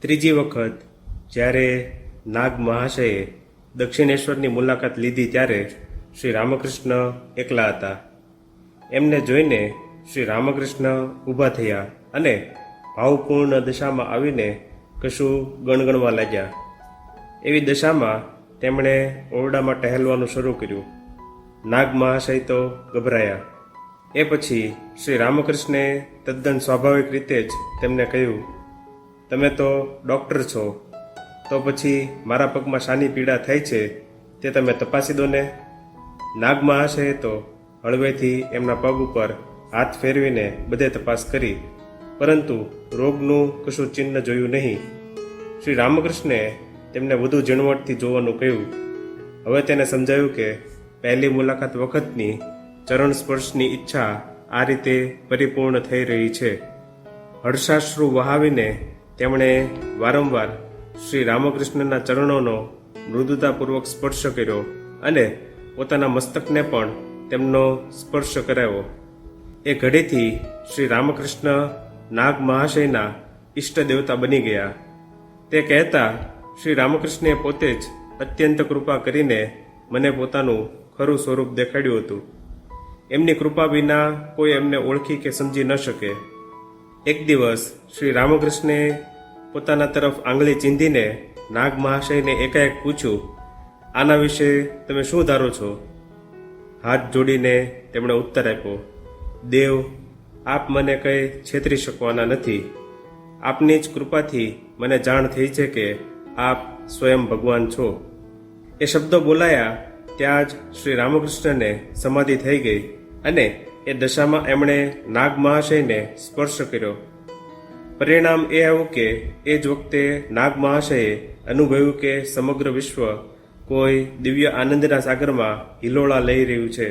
ત્રીજી વખત જ્યારે નાગ મહાશયે દક્ષિણેશ્વરની મુલાકાત લીધી ત્યારે શ્રી રામકૃષ્ણ એકલા હતા. એમને જોઈને શ્રી રામકૃષ્ણ ઊભા થયા અને ભાવપૂર્ણ દશામાં આવીને કશું ગણગણવા લાગ્યા. એવી દશામાં તેમણે ઓરડામાં ટહેલવાનું શરૂ કર્યું. નાગ મહાશય તો ગભરાયા. એ પછી શ્રી રામકૃષ્ણે તદ્દન સ્વાભાવિક રીતે જ તેમને કહ્યું તમે તો ડૉક્ટર છો, તો પછી મારા પગમાં શાની પીડા થાય છે તે તમે તપાસી દો ને. નાગમાં હશે તો હળવેથી એમના પગ ઉપર હાથ ફેરવીને બધે તપાસ કરી. પરંતુ રોગનું કશું ચિહ્ન જોયું નહીં. શ્રી રામકૃષ્ણે તેમને વધુ ઝીણવટથી જોવાનું કહ્યું. હવે તેને સમજાયું કે પહેલી મુલાકાત વખતની ચરણ સ્પર્શની ઈચ્છા આ રીતે પરિપૂર્ણ થઈ રહી છે. હર્ષાશ્રુ વહાવીને તેમણે વારંવાર શ્રી રામકૃષ્ણના ચરણોનો મૃદુતાપૂર્વક સ્પર્શ કર્યો અને પોતાના મસ્તકને પણ તેમનો સ્પર્શ કરાવ્યો. એ ઘડીથી શ્રી રામકૃષ્ણ નાગ મહાશયના ઈષ્ટ દેવતા બની ગયા. તે કહેતા શ્રી રામકૃષ્ણે પોતે જ અત્યંત કૃપા કરીને મને પોતાનું ખરું સ્વરૂપ દેખાડ્યું હતું. એમની કૃપા વિના કોઈ એમને ઓળખી કે સમજી ન શકે. એક દિવસ શ્રી રામકૃષ્ણે પોતાના તરફ આંગળી ચીંધીને નાગ મહાશયને એકાએક પૂછ્યું, આના વિશે તમે શું ધારો છો? હાથ જોડીને તેમણે ઉત્તર આપ્યો, દેવ, આપ મને કંઈ છેતરી શકવાના નથી. આપની જ કૃપાથી મને જાણ થઈ છે કે આપ સ્વયં ભગવાન છો. એ શબ્દો બોલાયા ત્યાં જ શ્રી રામકૃષ્ણને સમાધિ થઈ ગઈ અને એ દશામાં એમણે નાગ મહાશયને સ્પર્શ કર્યો. પરિણામ એ આવ્યું કે એ જ વખતે નાગ મહાશયે અનુભવ્યું કે સમગ્ર વિશ્વ કોઈ દિવ્ય આનંદના સાગરમાં હિલોળા લઈ રહ્યું છે.